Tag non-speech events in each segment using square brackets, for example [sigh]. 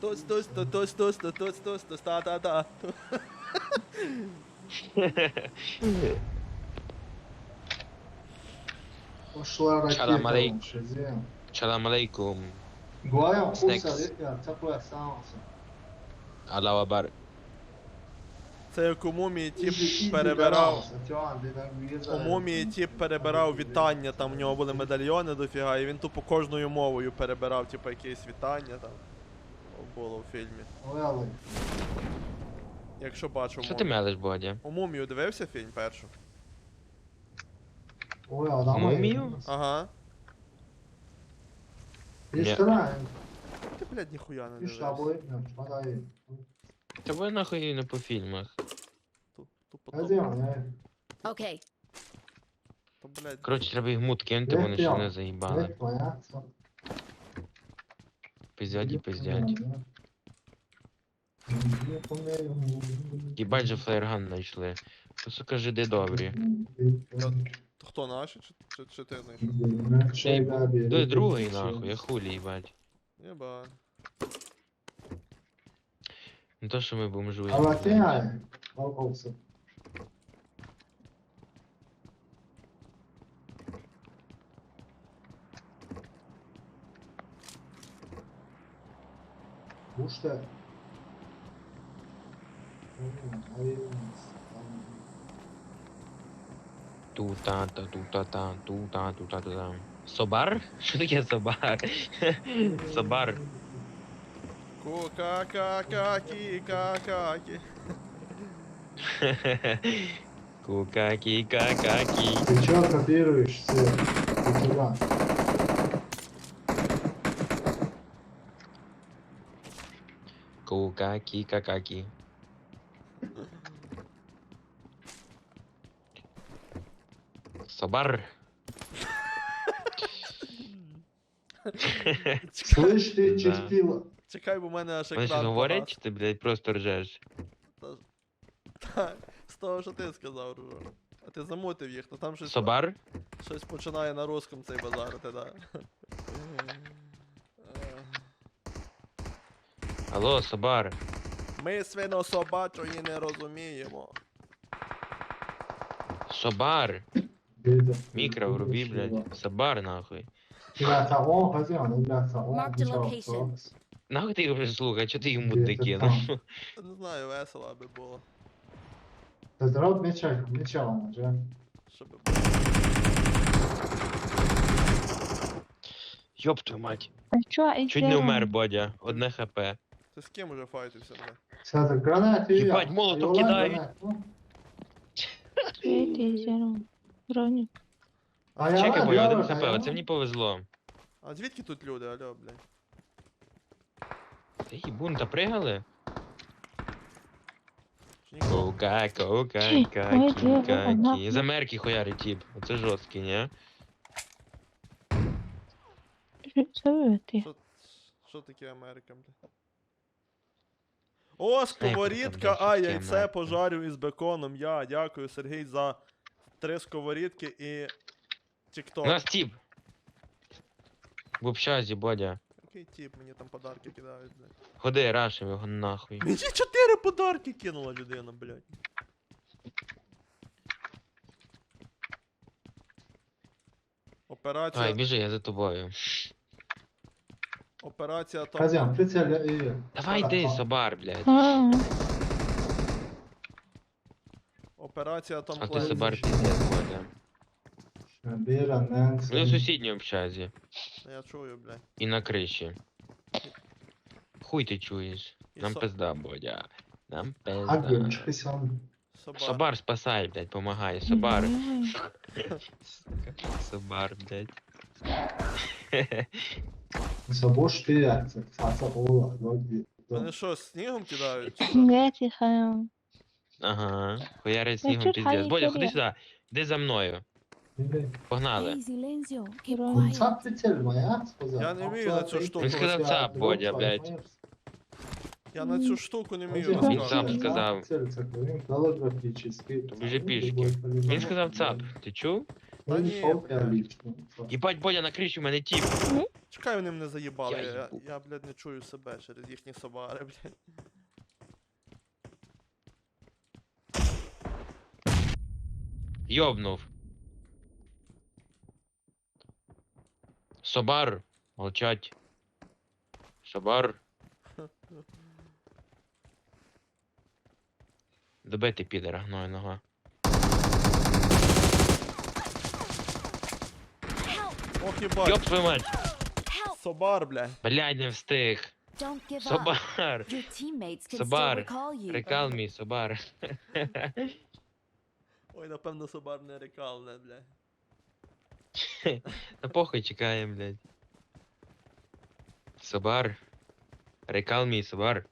Doce, doce, doce, doce, doce, doce, doce, tá, tá, tá. Salam alaikum. Salam alaikum. Goyam, kursa, ya, Це як у мумії тіп перебирав. У мумії тіп перебирав вітання, там в нього були медальйони дофіга, і він тупо кожною мовою перебирав, типу, якесь вітання там. Було в фільмі. Якщо бачив Що ти мумію. мелиш, Бодя? У мумію дивився фільм першу? Múmio? Ага. Ти, блядь, ніхуя не дивився. Та ви нахуй не по фільмах. То, блядь, Коротше, треба їх мут кинути, вони ще не заїбали. Que conhece? Пиздять і пиздять. Їбать же флеєрган знайшли. То сука жиди добрі. то хто наші, чи, чи, чи ти знайшов? Той другий нахуй, я хулі їбать. Єба. Не то, що ми бомжуємо. Tem блядь. a. Olha o bolso. Puxa. Hum, Aí. Ту-та-та, ту-та-та, ту-та, ту-та-та-та. Собар? [laughs] Що таке собар? [laughs] Собар. Ку-ка-ка-ка-кі, ка-ка-кі. [laughs] Кукаки, какаки. Ты чё копируешь все? Ты Кукаки, какаки. Собар. Слышь ты, Да. чистила. Чекай, бо в мене аж Вони екран щось говорять, чи ти, блядь, просто ржеш? Та, З того, що ти сказав, Ружо. А ти замутив їх, то там щось, Собар? щось починає на русском цей базарити, да. [laughs] Алло, Собар. Ми свино собачої не розуміємо. Собар. Мікро вруби, блядь. Собар, нахуй. Location. Нахуй ти його слухай, чого ти йому Де таке, ти ну? Не знаю, весело аби було. Zerado? Mete aí, mete a. Щоб було. Йоп твою мать. А що, Чуть не вмер, Бодя. Одне хп. Ти з ким уже файтився, бля? Certo, granate aí. Ебать, молотов Aí, ó, lá, кидают. granate, ó. Світи, зіро. Броню. Aí, ó, Чекай, lá, Бодя, один хп, оце мені повезло. А звідки тут люди, алло, блядь? Та їбун, та пригали? Чи нікого? Кока, кока, Ой, какі, Діана, какі. За мерки хуяри тіп. Оце жорсткий, ні? Що таке Америка, бля? О, сковорідка, а яйце пожарю із беконом. Я дякую, Сергій, за три сковорідки і У тікток. нас тіп. В общазі, Бодя. Який тип мені там подарки кидають, блядь. Ходи, рашим його нахуй. Мені чотири подарки кинула людина, блядь. Операція. Давай, біжи, я за тобою. Операція там. Казян, прицеля і... Давай йди, собар, блядь. Операція там А ти собар піздець, Бодя. Шабіра, Ненсі. Вони в сусідній общазі. Я чую, блядь. І на криші. Хуй ти чуєш. І Нам со- пизда, Бодя. Нам А, пизда. дівчинки сам. Собар. Собар спасай, блядь, помагай. Собар. Собар, блядь. [laughs] Собо шпіля, це цаца ноги. Вони що, снігом кидають? Не тихаю. Ага. Хуярить снігом піздець. Бодя, ходи сюди. Іди за мною. Погнали. Цап прицель моя, сказав. Я не вмію на цю штуку. Він сказав цап, Бодя, блядь. Я на цю штуку не вмію Він цап сказав. Біжи пішки. Він сказав цап. Ти чув? Та ні. Їбать, Бодя, на криші, у мене тіп. Чекай, вони мене заїбали. Я Я, я, блядь, не чую себе через їхні собари, блядь. Йобнув. Собар. Молчать. Собар. Добити підера, гною нога. Ох, їбать. Йоп твою мать! Собар, блядь. Блядь, не встиг. Don't give up. Собар. Your teammates can Собар. recall you. Собар. [laughs] Ой, напевно, собар не рекал, не, блядь. Та похуй чекаємо, блядь. Собар. Рекал мій, собар.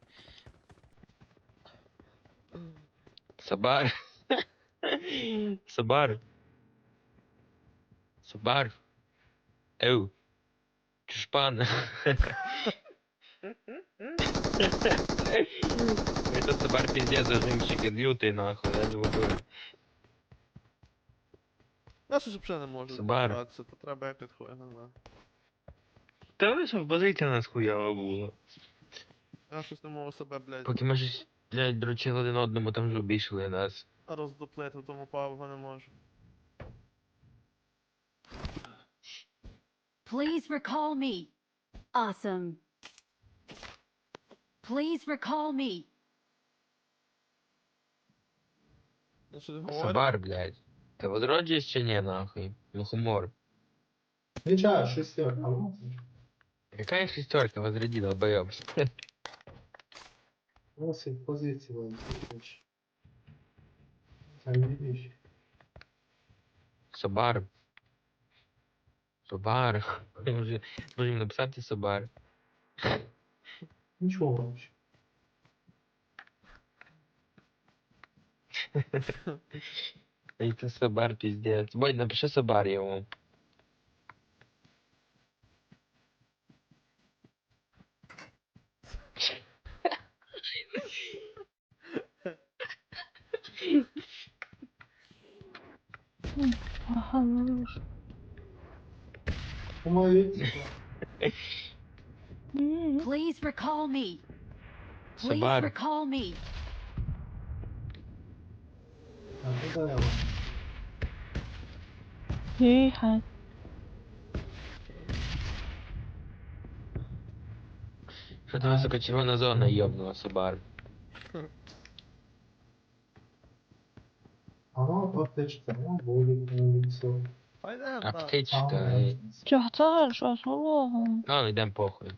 Собар. [laughs] Собар. Собар. Еу. Чушпан. Этот собар пиздец зажимчик лютый нахуй, я не буду. Я щось взагалі не можу Собар. збиратися, то треба як не знаю. Та ви що, позиція нас хуява була. Я щось не можу себе, блядь, Поки ми щось, блядь, дрочили один одному, там вже обійшли нас. роздоплити, тому павго не можу. Please recall me. Awesome. Please recall me. Я щось говорю. Собар, блядь. Ти возроджуєш чи ні, нахуй? Ну хумор. Відчаю, шестерка. ну. Какая шестерка возряди, долбоёб? Носить [laughs] позиції вон, слухаєш. Це не віщ. Собар. Собар. Може, може їм написати Собар. Нічого вообще. Ей, це Собар, пиздец. Бодь, напиши Собар йому. Ага, ну ж. Помоліться. Please recall me. Please recall me. А. Тихо. Що там, сука, червона зона йобнула Собар. А ну, аптечка, ну, болить, ну, так. Аптечка. Чого це що, слово? Ну, йдемо похуй.